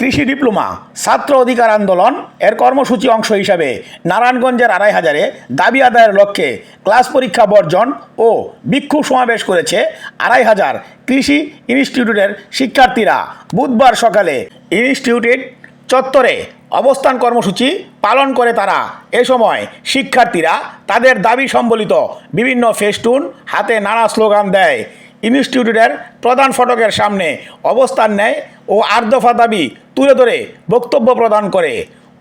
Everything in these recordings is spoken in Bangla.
কৃষি ডিপ্লোমা, ছাত্র অধিকার আন্দোলন, এর কর্মসূচি অংশ হিসাবে নারায়ণগঞ্জের আড়াই হাজারে দাবি আদায়ের লক্ষ্যে ক্লাস পরীক্ষা বর্জন ও বিক্ষোভ সমাবেশ করেছে আড়াই হাজার কৃষি ইনস্টিটিউটের শিক্ষার্থীরা। বুধবার সকালে ইনস্টিটিউটের চত্বরে অবস্থান কর্মসূচি পালন করে তারা। এ সময় শিক্ষার্থীরা তাদের দাবি সম্বলিত বিভিন্ন ফেস্টুন হাতে নানা স্লোগান দেয়। ইনস্টিটিউটের প্রধান ফটকের সামনে অবস্থান নেয় ও আট দফা দাবি তুলে ধরে বক্তব্য প্রদান করে।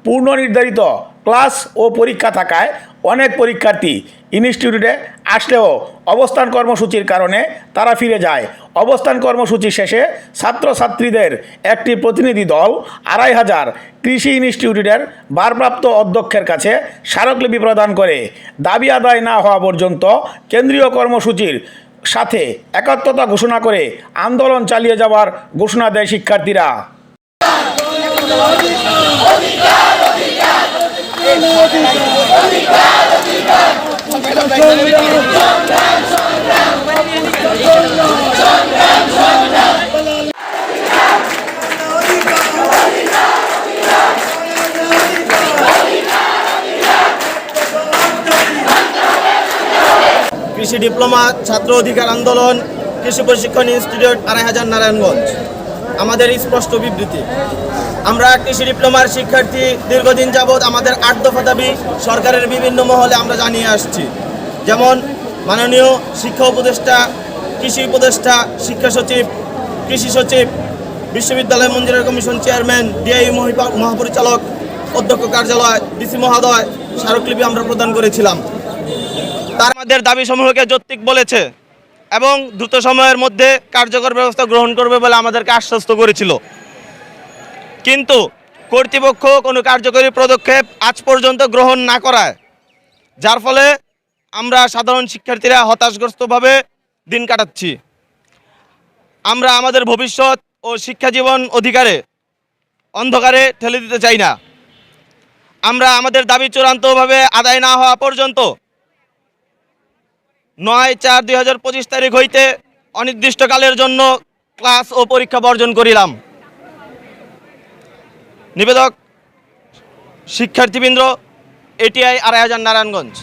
পূর্ণ নির্ধারিত ক্লাস ও পরীক্ষা থাকায় অনেক পরীক্ষার্থী ইনস্টিটিউটে আসলেও অবস্থান কর্মসূচির কারণে তারা ফিরে যায়। অবস্থান কর্মসূচি শেষে ছাত্রছাত্রীদের একটি প্রতিনিধি দল আড়াই হাজার কৃষি ইনস্টিটিউটের ভারপ্রাপ্ত অধ্যক্ষের কাছে স্মারকলিপি প্রদান করে। দাবি আদায় না হওয়া পর্যন্ত কেন্দ্রীয় কর্মসূচির সাথে একাত্মতা ঘোষণা করে আন্দোলন চালিয়ে যাওয়ার ঘোষণা দেয় শিক্ষার্থীরা কৃষি ডিপ্লোমা, ছাত্র অধিকার আন্দোলন, কৃষি প্রশিক্ষণ ইনস্টিটিউট, আড়াই হাজার নারায়ণগঞ্জ। আমাদের স্পষ্ট বিবৃতি। আমরা কৃষি ডিপ্লোমার শিক্ষার্থী দীর্ঘদিন যাবৎ আমাদের আট দফা দাবি সরকারের বিভিন্ন মহলে আমরা জানিয়ে আসছি। যেমন, মাননীয় শিক্ষা উপদেষ্টা, কৃষি উপদেষ্টা, শিক্ষা সচিব, কৃষি সচিব, বিশ্ববিদ্যালয় মঞ্জুরি কমিশন চেয়ারম্যান, ডিআই মহাপরিচালক, অধ্যক্ষ কার্যালয়, ডিসি মহোদয়, স্মারকলিপি আমরা প্রদান করেছিলাম। তার আমাদের দাবি সমূহকে যৌক্তিক বলেছে এবং দ্রুত সময়ের মধ্যে কার্যকর ব্যবস্থা গ্রহণ করবে বলে আমাদেরকে আশ্বস্ত করেছিল। কিন্তু কর্তৃপক্ষ কোনো কার্যকরী পদক্ষেপ আজ পর্যন্ত গ্রহণ না করায়, যার ফলে আমরা সাধারণ শিক্ষার্থীরা হতাশগ্রস্তভাবে দিন কাটাচ্ছি। আমরা আমাদের ভবিষ্যৎ ও শিক্ষা জীবন অধিকারে অন্ধকারে ঠেলে দিতে চাই না। আমরা আমাদের দাবি চূড়ান্তভাবে আদায় না হওয়া পর্যন্ত নয় চার দুই হাজার পঁচিশ তারিখ হইতে অনির্দিষ্টকালের জন্য ক্লাস ও পরীক্ষা বর্জন করিলাম। নিবেদক শিক্ষার্থীবৃন্দ, এটিআই আড়াই হাজার নারায়ণগঞ্জ।